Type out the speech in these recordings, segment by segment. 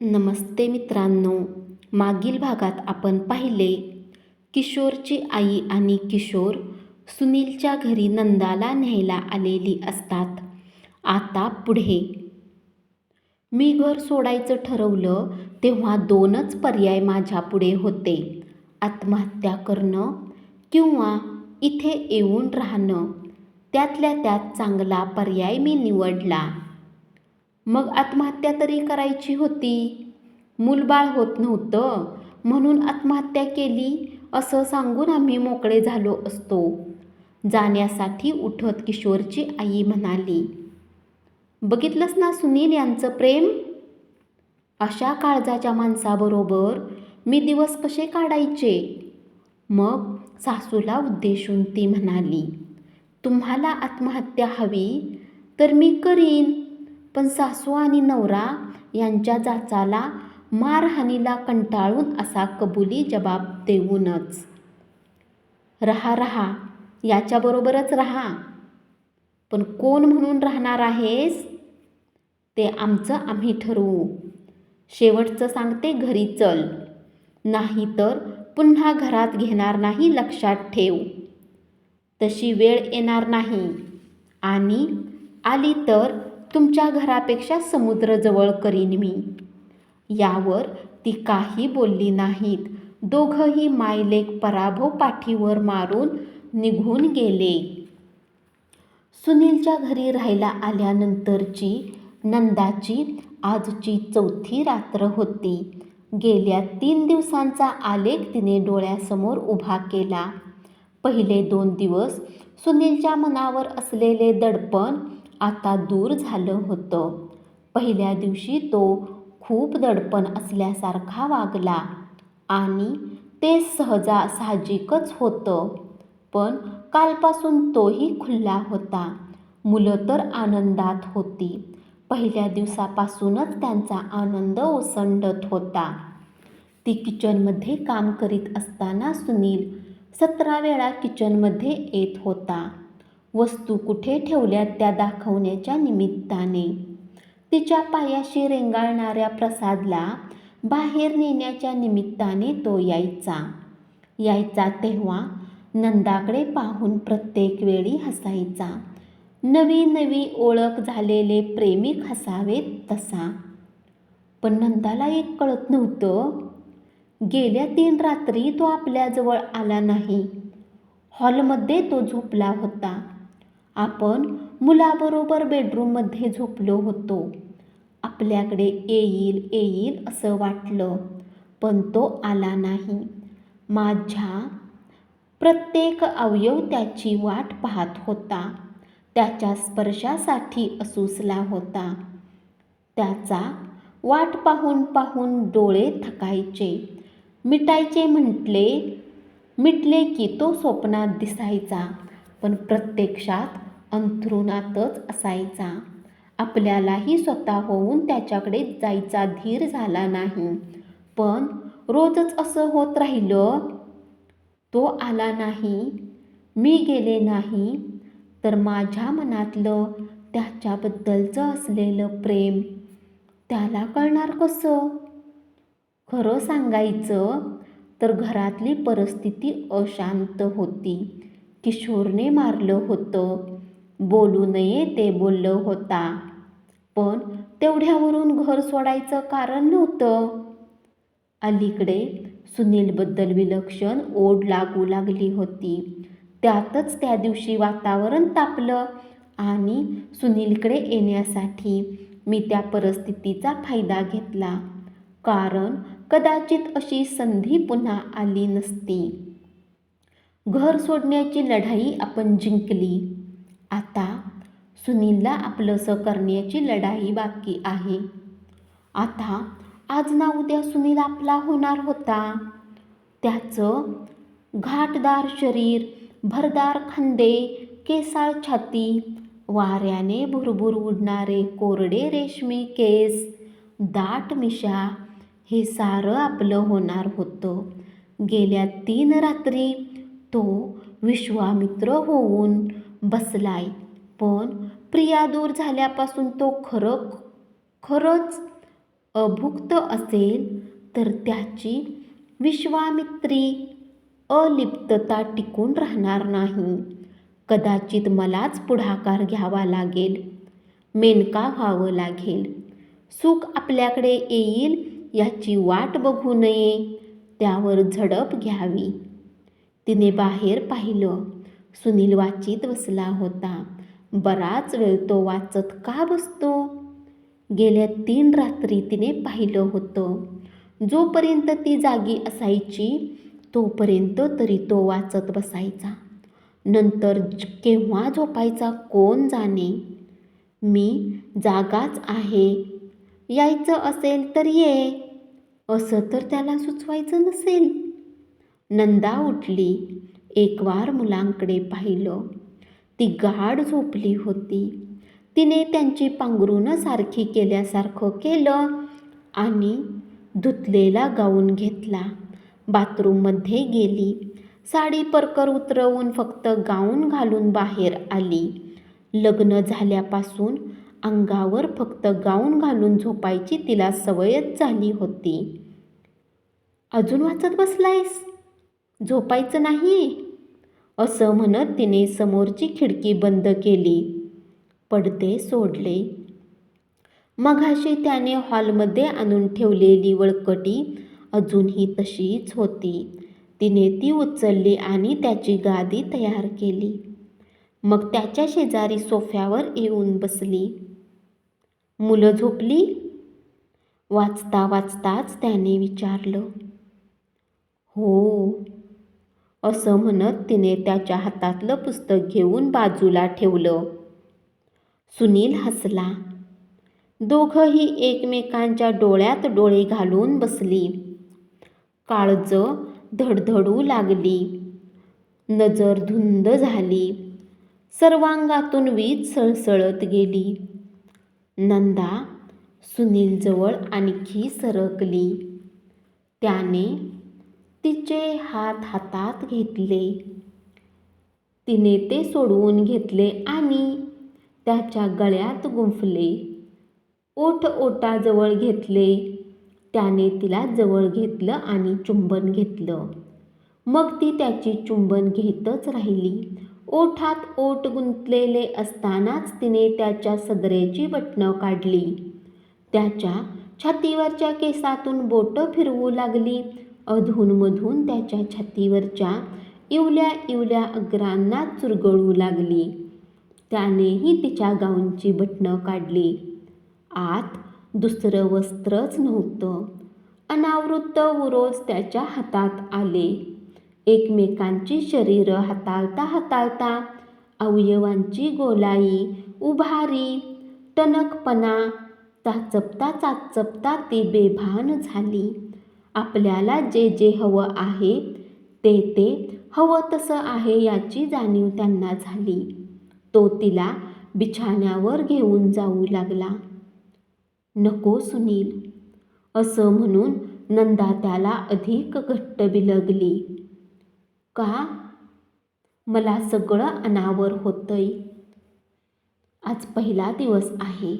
नमस्ते मित्रांनो मागील भागात आपण पाहिले किशोरची आई आणि किशोर सुनीलच्या घरी नंदाला न्यायला आलेली असतात. आता पुढे. मी घर सोडायचं ठरवलं तेव्हा दोनच पर्याय माझ्यापुढे होते. आत्महत्या करणं किंवा इथे येऊन राहणं त्यातल्या त्यात चांगला पर्याय मी निवडला. मग आत्महत्या तरी करायची होती. मूलबाळ होत नव्हतं. म्हणून आत्महत्या केली असं सांगून आम्ही मोकळे झालो असतो. जाण्यासाठी उठत किशोरची आई म्हणाली बघितलंस ना सुनील यांचं प्रेम? अशा काळजाच्या माणसाबरोबर मी दिवस कसे काढायचे? मग सासूला उद्देशून ती म्हणाली तुम्हाला आत्महत्या हवी तर मी करीन. पण सासू आणि नवरा यांच्या जाचाला मारहाणीला कंटाळून असा कबुली जबाब देऊनच. रहा रहा याच्याबरोबरच रहा. पण कोण म्हणून राहणार आहेस? ते आमचं आम्ही ठरवू. शेवटचं सांगते घरी चल. नाही तर पुन्हा घरात घेणार नाही लक्षात ठेव. तशी वेळ येणार नाही. आणि आली तर तुमच्या घरापेक्षा समुद्र जवळ करीन मी. यावर ती काही बोलली नाहीत. दोघंही मायलेक पराभव पाठीवर मारून निघून गेले. सुनीलच्या घरी राहायला आल्यानंतरची नंदाची आजची चौथी रात्र होती. गेल्या तीन दिवसांचा आलेख तिने डोळ्यासमोर उभा केला. पहिले दोन दिवस सुनीलच्या मनावर असलेले दडपण आता दूर झालं होतं. पहिल्या दिवशी तो खूप दडपण असल्यासारखा वागला आणि ते सहजा साहजिकच होतं. पण कालपासून तोही खुल्ला होता. मुलं तर आनंदात होती. पहिल्या दिवसापासूनच त्यांचा आनंद ओसंडत होता. ती किचनमध्ये काम करीत असताना सुनील सतरा वेळा किचनमध्ये येत होता. वस्तू कुठे ठेवल्यात त्या दाखवण्याच्या निमित्ताने. तिच्या पायाशी रेंगाळणाऱ्या प्रसादला बाहेर नेण्याच्या निमित्ताने तो यायचा. यायचा तेव्हा नंदाकडे पाहून प्रत्येक वेळी हसायचा. नवी नवी ओळख झालेले प्रेमिक हसावेत तसा. पण नंदाला एक कळत नव्हतं. गेल्या तीन रात्री तो आपल्याजवळ आला नाही. हॉलमध्ये तो झोपला होता. आपण मुलाबरोबर बेडरूममध्ये झोपलो होतो. आपल्याकडे येईल येईल असं वाटलं पण तो आला नाही. माझ्या प्रत्येक अवयव त्याची वाट पाहत होता. त्याच्या स्पर्शासाठी असूसला होता. त्याचा वाट पाहून पाहून डोळे थकायचे. मिटायचे म्हटले मिटले की तो स्वप्नात दिसायचा पण प्रत्यक्षात अंथरुणातच असायचा. आपल्यालाही स्वतः होऊन त्याच्याकडे जायचा धीर झाला नाही. पण रोजच असं होत राहिलं तो आला नाही मी गेले नाही तर माझ्या मनातलं त्याच्याबद्दलचं असलेलं प्रेम त्याला कळणार कसं? खरं सांगायचं तर घरातली परिस्थिती अशांत होती. किशोरने मारलं होतं. बोलू नये ते बोललं होता. पण तेवढ्यावरून घर सोडायचं कारण नव्हतं. अलीकडे सुनीलबद्दल विलक्षण ओढ लागू लागली होती. त्यातच त्या दिवशी वातावरण तापलं आणि सुनीलकडे येण्यासाठी मी त्या परिस्थितीचा फायदा घेतला. कारण कदाचित अशी संधी पुन्हा आली नसती. घर सोडण्याची लढाई आपण जिंकली. आता सुनीलला आपलंसं करण्याची लढाई बाकी आहे. आता आज ना उद्या सुनील आपला होणार होता. त्याचं घाटदार शरीर भरदार खांदे केसाळ छाती वाऱ्याने भुरभुर उडणारे कोरडे रेशमी केस दाट मिशा हे सारं आपलं होणार होतं. गेल्या तीन रात्री तो विश्वामित्र होऊन बसलाय. पण प्रिया दूर झाल्यापासून तो खरं खरंच अभुक्त असेल तर त्याची विश्वामित्री अलिप्तता टिकून राहणार नाही. कदाचित मलाच पुढाकार घ्यावा लागेल. मेनका व्हावं लागेल. सुख आपल्याकडे येईल याची वाट बघू नये. त्यावर झडप घ्यावी. तिने बाहेर पाहिलं. सुनील वाचित बसला होता. बराच वेळ तो वाचत का बसतो? गेल्या तीन रात्री तिने पाहिलं होतं. जोपर्यंत ती जागी असायची तोपर्यंत तरी तो वाचत बसायचा. नंतर केव्हा झोपायचा कोण जाणे? मी जागाच आहे. यायचं असेल तर ये. असं तर त्याला सुचवायचं नसेल. नंदा उठली. एकवार मुलांकडे पाहिलं. ती गाढ झोपली होती. तिने त्यांची पांघरूण सारखी केल्यासारखं केलं आणि धुतलेला गाऊन घेतला. बाथरूममध्ये गेली. साडी परकर उतरवून फक्त गाऊन घालून बाहेर आली. लग्न झाल्यापासून अंगावर फक्त गाऊन घालून झोपायची तिला सवयच झाली होती. अजून वाचत बसलायस? झोपायचं नाही? असं म्हणत तिने समोरची खिडकी बंद केली. पडदे सोडले. मघाशी त्याने हॉलमध्ये आणून ठेवलेली वळकटी अजूनही तशीच होती. तिने ती उचलली आणि त्याची गादी तयार केली. मग त्याच्या शेजारी सोफ्यावर येऊन बसली. मुलं झोपली? वाचता वाचताच त्याने विचारलं. हो. असं म्हणत तिने त्याच्या हातातलं पुस्तक घेऊन बाजूला ठेवलं. सुनील हसला. दोघंही एकमेकांच्या डोळ्यात डोळे घालून बसली. काळज धडधडू लागली. नजर धुंद झाली. सर्वांगातून वीज सळसळत गेली. नंदा सुनीलजवळ आणखी सरकली. त्याने तिचे हात हातात घेतले. तिने ते सोडवून घेतले आणि त्याच्या गळ्यात गुंफले. ओठ ओटाजवळ घेतले. त्याने तिला जवळ घेतलं आणि चुंबन घेतलं. मग ती त्याची चुंबन घेतच राहिली. ओठात ओठ गुंतलेले असतानाच तिने त्याच्या सदरेची बटणं काढली. त्याच्या छातीवरच्या केसातून बोटं फिरवू लागली. अधूनमधून त्याच्या छातीवरच्या इवल्या इवल्या अग्रांना चुरगळू लागली. त्यानेही तिच्या गाऊनची बटणं काढली. आत दुसरं वस्त्रच नव्हतं. अनावृत्त उरोज त्याच्या हातात आले. एकमेकांची शरीरं हाताळता हाताळता अवयवांची गोलाई उभारी टणकपणा चाचपता चाचपता ती बेभान झाली. आपल्याला जे जे हवं आहे ते ते हवं तसं आहे याची जाणीव त्यांना झाली. तो तिला बिछाण्यावर घेऊन जाऊ लागला. नको सुनील असं म्हणून नंदा त्याला अधिक घट्ट बिलगली. का? मला सगळं अनावर होतंय. आज पहिला दिवस आहे.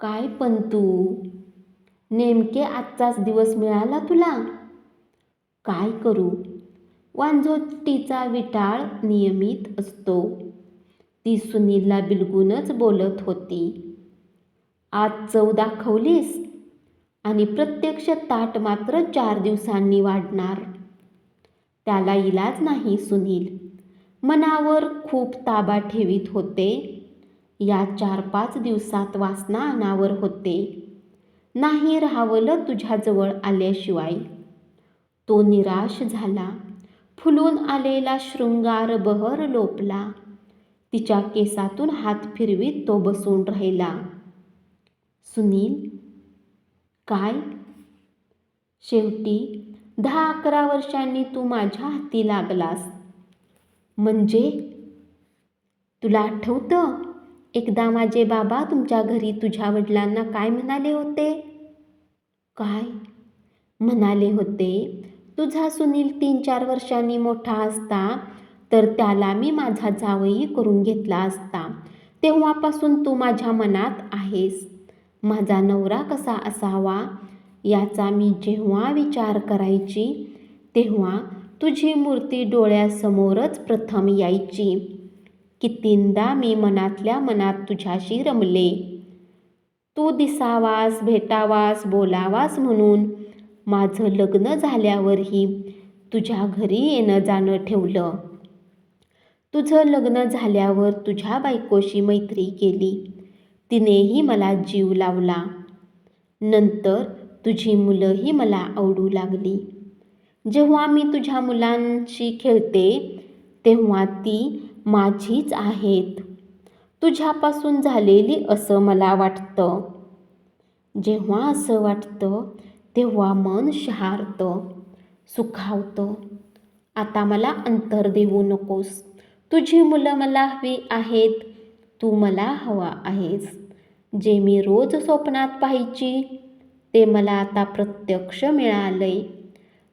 काय पण तू? नेमके आजचाच दिवस मिळाला तुला? काय करू? वांझोटीचा विटाळ नियमित असतो. ती सुनीलला बिलगूनच बोलत होती. आज चव दाखवलीस? आणि प्रत्यक्ष ताट मात्र चार दिवसांनी वाढणार. त्याला इलाज नाही सुनील. मनावर खूप ताबा ठेवीत होते. या चार पाच दिवसात वासना अनावर होते. नाही राहावलं तुझ्याजवळ आल्याशिवाय. तो निराश झाला. फुलून आलेला शृंगार बहर लोपला. तिच्या केसातून हात फिरवीत तो बसून राहिला. सुनील काय? शेवटी दहा अकरा वर्षांनी तू माझ्या हाती लागलास. म्हणजे? तुला आठवतं? एकदा माझे बाबा तुमच्या घरी तुझ्या वडिलांना काय म्हणाले होते? काय? म्हणाले होते तुझा सुनील तीन चार वर्षांनी मोठा असता तर त्याला मी माझा जावई करून घेतला असता. तेव्हापासून तू माझ्या मनात आहेस. माझा नवरा कसा असावा याचा मी जेव्हा विचार करायची तेव्हा तुझी मूर्ती डोळ्यासमोरच प्रथम यायची. कितींदा मी मनातल्या मनात तुझ्याशी रमले. तू दिसावास भेटावास बोलावास म्हणून माझं लग्न झाल्यावरही तुझ्या घरी येणं जाणं ठेवलं. तुझं लग्न झाल्यावर तुझ्या बायकोशी मैत्री केली. तिनेही मला जीव लावला. नंतर तुझी मुलंही मला आवडू लागली. जेव्हा मी तुझ्या मुलांशी खेळते तेव्हा ती माझीच आहेत. तुझ्यापासून झालेली असं मला वाटतं. जेव्हा असं वाटतं तेव्हा मन शहारतं सुखावतं. आता मला अंतर देऊ नकोस. तुझी मुलं मला हवी आहेत. तू मला हवा आहेस. जे मी रोज स्वप्नात पाहायची ते मला आता प्रत्यक्ष मिळालंय.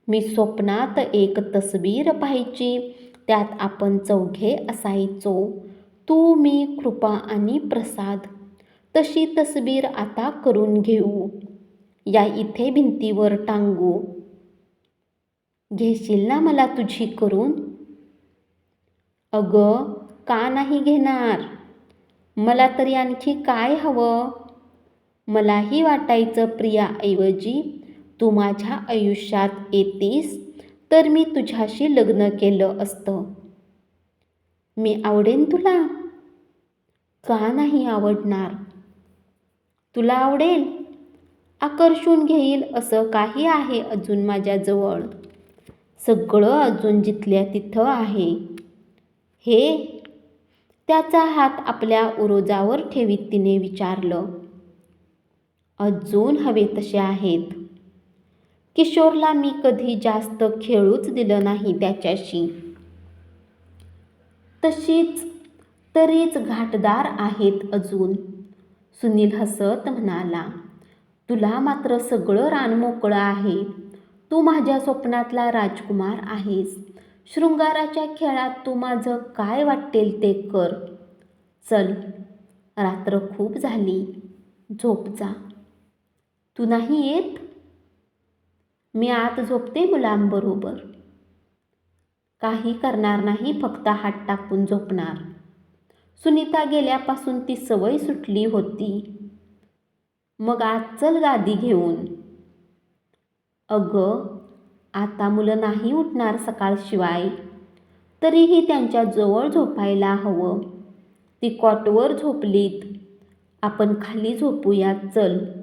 मी स्वप्नात एक तस्वीर पाहायची. त्यात आपण चौघे असायचो. तू मी कृपा आणि प्रसाद. तशी तसबीर आता करून घेऊ. या इथे भिंतीवर टांगू. घेशील ना मला तुझी करून? अगं का नाही घेणार? मला तरी आणखी काय हवं? मलाही वाटायचं प्रियाऐवजी तू माझ्या आयुष्यात येतीस? तर मी तुझ्याशी लग्न केलं असतं. मी आवडेन तुला? का नाही आवडणार? तुला आवडेल? आकर्षून घेईल असं काही आहे अजून माझ्याजवळ. सगळं अजून जिथल्या तिथं आहे. हे? त्याचा हात आपल्या उरोजावर ठेवीत तिने विचारलं. अजून हवे तसे आहेत. किशोरला मी कधी जास्त खेळूच दिलं नाही त्याच्याशी. तशीच तरीच घाटदार आहेत अजून. सुनील हसत म्हणाला तुला मात्र सगळं रान मोकळं आहे. तू माझ्या स्वप्नातला राजकुमार आहेस. शृंगाराच्या खेळात तू माझं काय वाटेल ते कर. चल रात्र खूप झाली. झोप जा. तू नाही येत? मी आत झोपते मुलांबरोबर. काही करणार नाही फक्त हात टाकून झोपणार. सुनीता गेल्यापासून ती सवय सुटली होती. मग आज चल गादी घेऊन. अगं आता मुलं नाही उठणार सकाळशिवाय. तरीही त्यांच्या जवळ झोपायला हवं. ती कॉटवर झोपलीत. आपण खाली झोपूयात चल.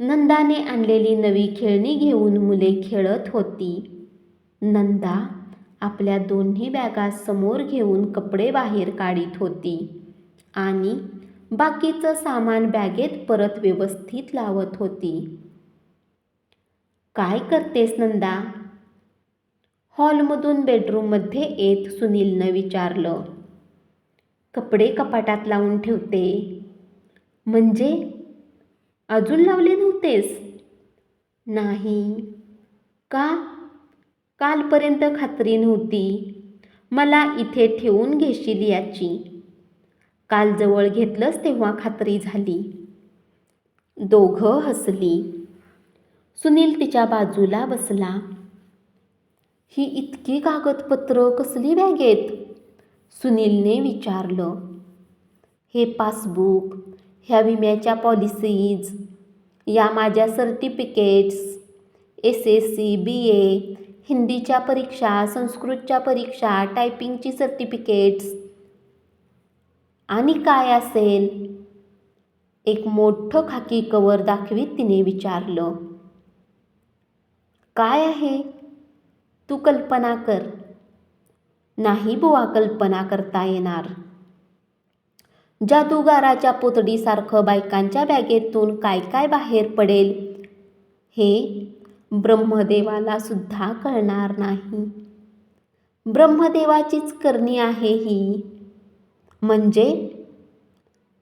नंदाने आणलेली नवी खेळणी घेऊन मुले खेळत होती. नंदा आपल्या दोन्ही बॅगा समोर घेऊन कपडे बाहेर काढीत होती आणि बाकीचं सामान बॅगेत परत व्यवस्थित लावत होती. काय करतेस नंदा हॉलमधून बेडरूममध्ये येत सुनीलनं विचारलं. कपडे कपाटात लावून ठेवते. म्हणजे? अजून लावले नव्हतेस? नाही. का? कालपर्यंत खात्री नव्हती. मला इथे ठेवून घेशील याची. काल जवळ घेतलंस तेव्हा खात्री झाली. दोघं हसली. सुनील तिच्या बाजूला बसला. ही इतकी कागदपत्र कसली बॅगेत? सुनीलने विचारलं. हे पासबुक ह्या विम्याच्या पॉलिसीज. या माझ्या certificates S S C B A हिंदीच्या परीक्षा संस्कृतच्या परीक्षा टायपिंगची सर्टिफिकेट्स. आणि काय असेल? एक मोठं खाकी कवर दाखवीत तिने विचारलं. काय आहे? तू कल्पना कर. नाही बुवा कल्पना करता येणार. जादूगाराच्या पुतडीसारखं बायकांच्या बॅगेतून काय काय बाहेर पडेल? हे ब्रह्मदेवाला सुद्धा कळणार नाही. ब्रह्मदेवाचीच करणी आहे ही. म्हणजे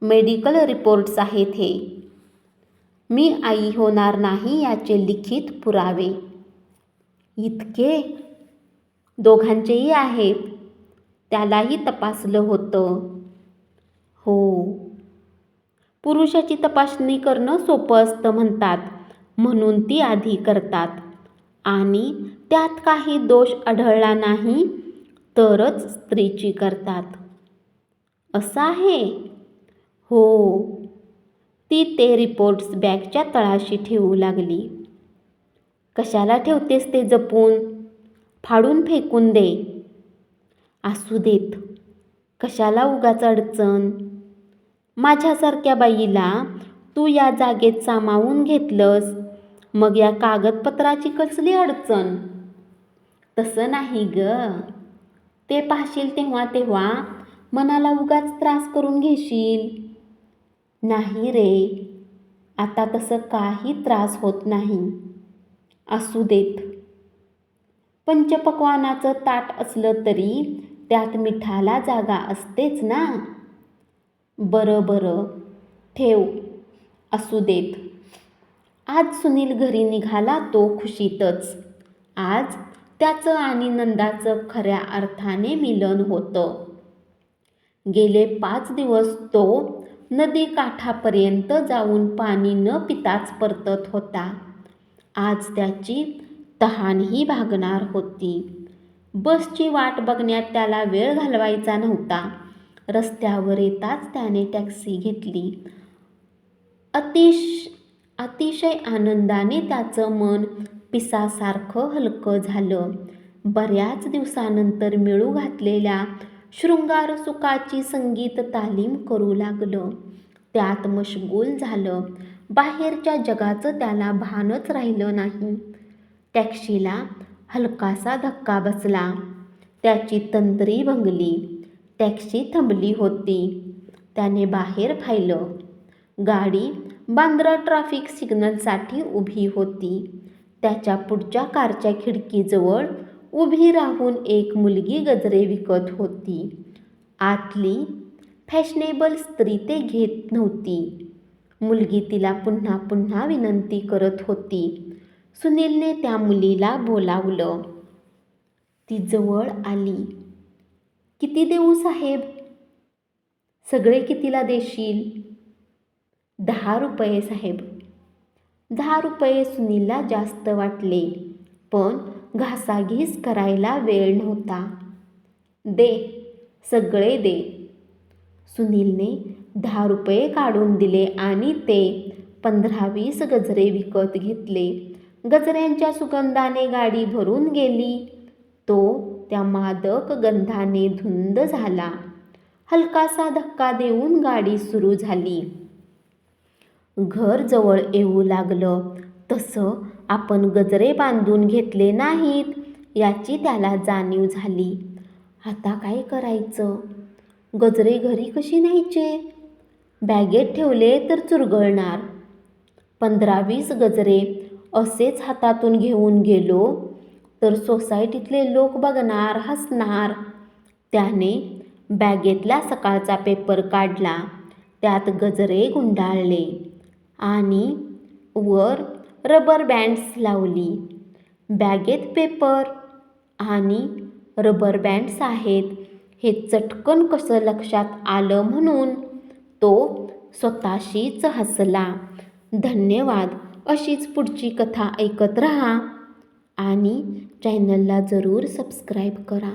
मेडिकल रिपोर्ट्स आहेत हे. मी आई होणार नाही याचे लिखित पुरावे. इतके दोघांचेही आहेत. त्यालाही तपासलं होतं. हो. पुरुषाची तपासणी करणं सोपं असतं म्हणतात. म्हणून ती आधी करतात. आणि त्यात काही दोष आढळला नाही तरच स्त्रीची करतात. असं आहे? हो. ती ते रिपोर्ट्स बॅगच्या तळाशी ठेवू लागली. कशाला ठेवतेस ते जपून? फाडून फेकून दे. असू देत. कशाला उगाच अडचण? माझ्यासारख्या बाईला तू या जागेत सामावून घेतलंस. मग या कागदपत्राची कसली अडचण? तसं नाही ग. ते पाहशील तेव्हा तेव्हा मनाला उगाच त्रास करून घेशील. नाही रे. आता तसं काही त्रास होत नाही. असू देत. पंचपक्वानाचं ताट असलं तरी त्यात मिठाला जागा असतेच ना. बरं बरं. ठेव. असू देत. आज सुनील घरी निघाला तो खुशीतच. आज त्याचं आणि नंदाचं खऱ्या अर्थाने मिलन होतं. गेले पाच दिवस तो नदी काठापर्यंत जाऊन पाणी न पिताच परतत होता. आज त्याची तहानही भागणार होती. बसची वाट बघण्यात त्याला वेळ घालवायचा नव्हता. रस्त्यावर येताच त्याने टॅक्सी घेतली. अतिश अतिशय आनंदाने त्याचं मन पिसासारखं हलकं झालं. बऱ्याच दिवसानंतर मिळू घातलेल्या शृंगार सुखाची संगीत तालीम करू लागलं. त्यात मशगूल झालं. बाहेरच्या जगाचं त्याला भानच राहिलं नाही. टॅक्सीला हलकासा धक्का बसला. त्याची तंत्री भंगली. टॅक्सी थांबली होती. त्याने बाहेर पाहिलं. गाडी बांद्रा ट्रॅफिक सिग्नलसाठी उभी होती. त्याच्या पुढच्या कारच्या खिडकीजवळ उभी राहून एक मुलगी गजरे विकत होती. आतली फॅशनेबल स्त्री ते घेत नव्हती. मुलगी तिला पुन्हा पुन्हा विनंती करत होती. सुनीलने त्या मुलीला बोलावलं. ती जवळ आली. किती देऊ साहेब सगळे कितीला देशील? दहा रुपये साहेब. दहा रुपये सुनीलला जास्त वाटले पण घासाघीस करायला वेळ नव्हता. दे सगळे दे. सुनीलने दहा रुपये काढून दिले आणि ते पंधरा वीस गजरे विकत घेतले. गजऱ्यांच्या सुगंधाने गाडी भरून गेली. तो त्या मादक गंधाने धुंद झाला. हलकासा धक्का देऊन गाडी सुरू झाली. घर जवळ येऊ लागलं. तसं आपण गजरे बांधून घेतले नाहीत याची त्याला जाणीव झाली. आता काय करायचं? गजरे घरी कशी न्यायचे? बॅगेत ठेवले तर चुरगळणार. पंधरा वीस गजरे असेच हातातून घेऊन गेलो. तर सोसायटीतले लोक बघणार हसणार. त्याने बॅगेतला सकाळचा पेपर काढला त्यात गजरे गुंडाळले आणि वर रबर बँड्स लावली. बॅगेत पेपर आणि रबर बँड्स आहेत हे चटकन कसं लक्षात आलं म्हणून तो स्वतःशीच हसला. धन्यवाद अशीच पुढची कथा ऐकत रहा. आणि चॅनलला जरूर सबस्क्राईब करा.